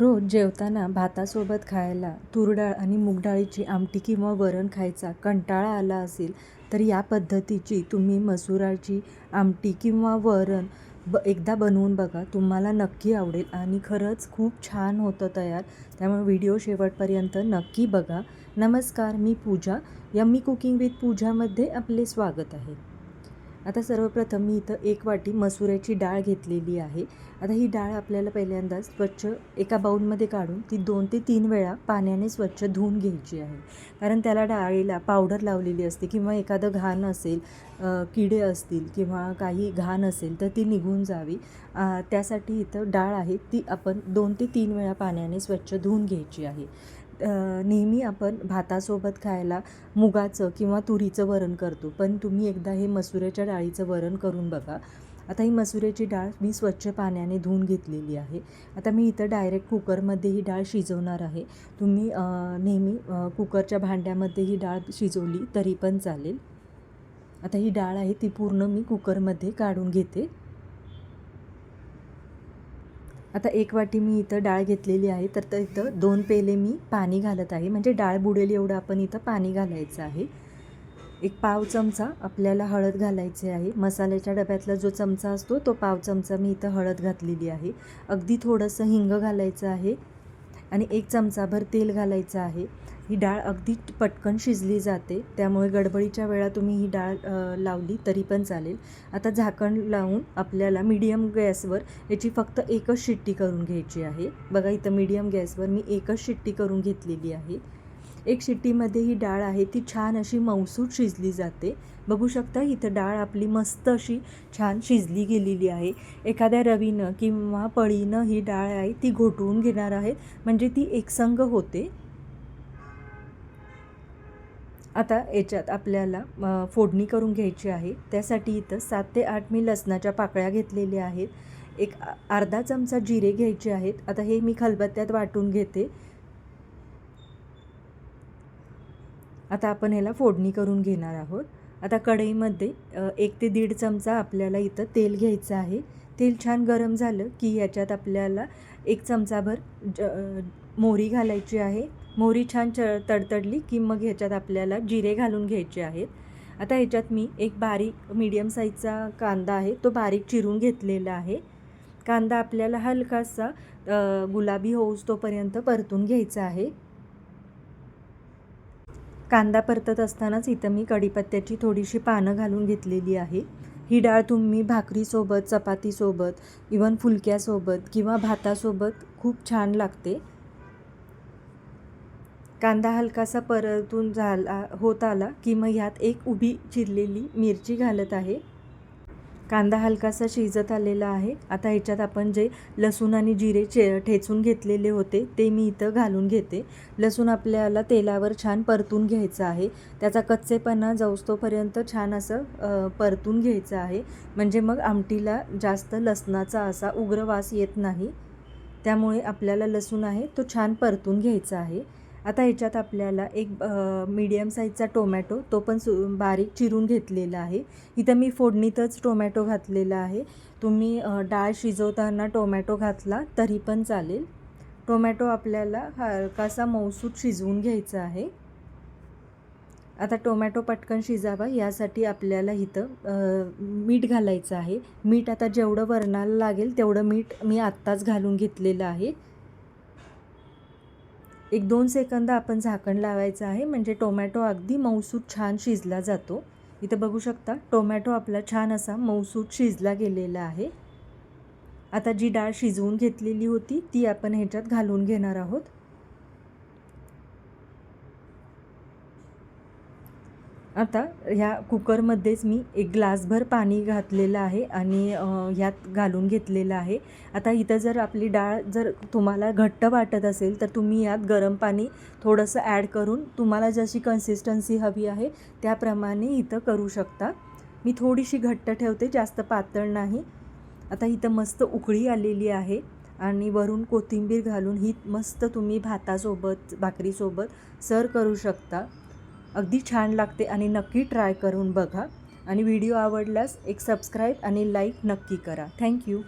रोज जेवताना भातासोबत खायला तूर डाळ आणि मुगडाळीची आमटी किंवा वरण खायचा कंटाळा आला असेल तर या पद्धतीची तुम्ही मसुराची आमटी किंवा वरण ब एकदा बनवून बघा. तुम्हाला नक्की आवडेल आणि खरंच खूप छान होतं तयार. त्यामुळे व्हिडिओ शेवटपर्यंत नक्की बघा. नमस्कार मी पूजा. यम्मी कुकिंग विथ पूजामध्ये आपले स्वागत आहे. आता सर्वप्रथम मी इथं एक वाटी मसुऱ्याची डाळ घेतलेली आहे. आता ही डाळ आपल्याला पहिल्यांदा स्वच्छ एका बाऊलमध्ये काढून ती दोन ते तीन वेळा पाण्याने स्वच्छ धुवून घ्यायची आहे. कारण त्याला डाळीला पावडर लावलेली असते किंवा एखादं घाण असेल किडे असतील किंवा काही घाण असेल तर ती निघून जावी. त्यासाठी इथं डाळ आहे ती आपण दोन ते तीन वेळा पाण्याने स्वच्छ धुवून घ्यायची आहे. नेहमी आपण भातासोबत खायला मुगाचं किंवा तुरीचं वरण करतो. पण तुम्ही एकदा हे मसुऱ्याच्या डाळीचं वरण करून बघा. आता ही मसुऱ्याची डाळ मी स्वच्छ पाण्याने धुवून घेतलेली आहे. आता मी इथं डायरेक्ट कुकरमध्ये ही डाळ शिजवणार आहे. तुम्ही नेहमी कुकरच्या भांड्यामध्ये ही डाळ शिजवली तरी पण चालेल. आता ही डाळ आहे ती पूर्ण मी कुकरमध्ये काढून घेते. आता एक वाटी मी इथं डाळ घेतलेली आहे तर तर इथं दोन पेले मी पाणी घालत आहे. म्हणजे डाळ बुडेल एवढं आपण इथं पाणी घालायचं आहे. एक पाव चमचा आपल्याला हळद घालायची आहे. मसाल्याच्या डब्यातला जो चमचा असतो तो पाव चमचा मी इथं हळद घातलेली आहे. अगदी थोडंसं हिंग घालायचं आहे. आणि एक चमचाभर तेल घालायचं आहे. ही डाळ अगदी पटकन शिजली जाते. त्यामुळे गडबडीच्या वेळा तुम्ही ही डाळ लावली तरी पण चालेल. आता झाकण लावून आपल्याला मीडियम गॅसवर याची फक्त एकच शिट्टी करून घ्यायची आहे. बघा इथं मीडियम गॅसवर मी एकच शिट्टी करून घेतलेली आहे. एक शिट्टीमध्ये ही डाळ आहे ती छान अशी मौसूद शिजली जाते. बघू शकता इथं डाळ आपली मस्त अशी छान शिजली गेलेली आहे. एखाद्या रवीनं किंवा पळीनं ही डाळ आहे ती घोटवून घेणार आहेत म्हणजे ती एकसंग होते. आता याच्यात आपल्याला फोडणी करून घ्यायची आहे. त्यासाठी इथं सात ते आठ मी लसणाच्या पाकळ्या घेतलेल्या आहेत. एक अर्धा चमचा जिरे घ्यायचे आहेत. आता हे मी खलबत्त्यात वाटून घेते. आता आपण ह्याला फोडणी करून घेणार आहोत. आता कढईमध्ये एक ते दीड चमचा आपल्याला इथं तेल घ्यायचं आहे. तेल छान गरम झालं की याच्यात आपल्याला एक चमचाभर ज मोहरी घालायची आहे. मोहरी छान च तडतडली की मग ह्याच्यात आपल्याला जिरे घालून घ्यायचे आहेत. आता ह्याच्यात मी एक बारीक मीडियम साईजचा कांदा आहे तो बारीक चिरून घेतलेला आहे. कांदा आपल्याला हलकासा गुलाबी होऊस तोपर्यंत परतून घ्यायचा आहे. कांदा परतत असतानाच इथं मी कढीपत्त्याची थोडीशी पानं घालून घेतलेली आहे. ही डाळ तुम्ही भाकरीसोबत चपातीसोबत इवन फुलक्यासोबत किंवा भातासोबत खूप छान लागते. कांदा हलकासा परतून झाला होत आला की मग ह्यात एक उभी चिरलेली मिरची घालत आहे. कांदा हलकासा शिजत आलेला आहे. आता ह्याच्यात आपण जे लसूण आणि जिरे चे ठेचून घेतलेले होते ते मी इथं घालून घेते. लसूण आपल्याला तेलावर छान परतून घ्यायचं आहे. त्याचा कच्चेपणा जवस्तोपर्यंत छान असं परतून घ्यायचं आहे. म्हणजे मग आमटीला जास्त लसणाचा असा उग्र वास येत नाही. त्यामुळे आपल्याला लसूण आहे तो छान परतून घ्यायचा आहे. आता ह्याच्यात आपल्याला एक मीडियम साईजचा टोमॅटो तो पण सु बारीक चिरून घेतलेला आहे. इथं मी फोडणीतच टोमॅटो घातलेला आहे. तुम्ही डाळ शिजवताना टोमॅटो घातला तरी पण चालेल. टोमॅटो आपल्याला हलकासा मौसूद शिजवून घ्यायचा आहे. आता टोमॅटो पटकन शिजावा. यासाठी आपल्याला इथं मीठ घालायचं आहे. मीठ आता जेवढं वरणाला लागेल तेवढं मीठ मी आत्ताच घालून घेतलेलं आहे. एक दोन सेकंद आपण झाकण लावायचं आहे. म्हणजे टोमॅटो अगदी मऊसूत छान शिजला जातो. इथं बघू शकता टोमॅटो आपला छान असा मऊसूत शिजला गेलेला आहे. आता जी डाळ शिजवून घेतलेली होती ती आपण ह्याच्यात घालून घेणार आहोत. आता ह्या कुकरमध्येच मी एक ग्लासभर पाणी घातलेलं आहे आणि ह्यात घालून घेतलेलं आहे. आता इथं जर आपली डाळ जर तुम्हाला घट्ट वाटत असेल तर तुम्ही यात गरम पाणी थोडंसं ॲड करून तुम्हाला जशी कन्सिस्टन्सी हवी आहे त्याप्रमाणे इथं करू शकता. मी थोडीशी घट्ट ठेवते जास्त पातळ नाही. आता इथं मस्त उकळी आलेली आहे आणि वरून कोथिंबीर घालून ही मस्त तुम्ही भातासोबत भाकरीसोबत सर्व करू शकता. अगदी छान लागते आणि नक्की ट्राय करून बघा. आणि व्हिडिओ आवडल्यास एक सबस्क्राईब आणि लाईक नक्की करा. थँक्यू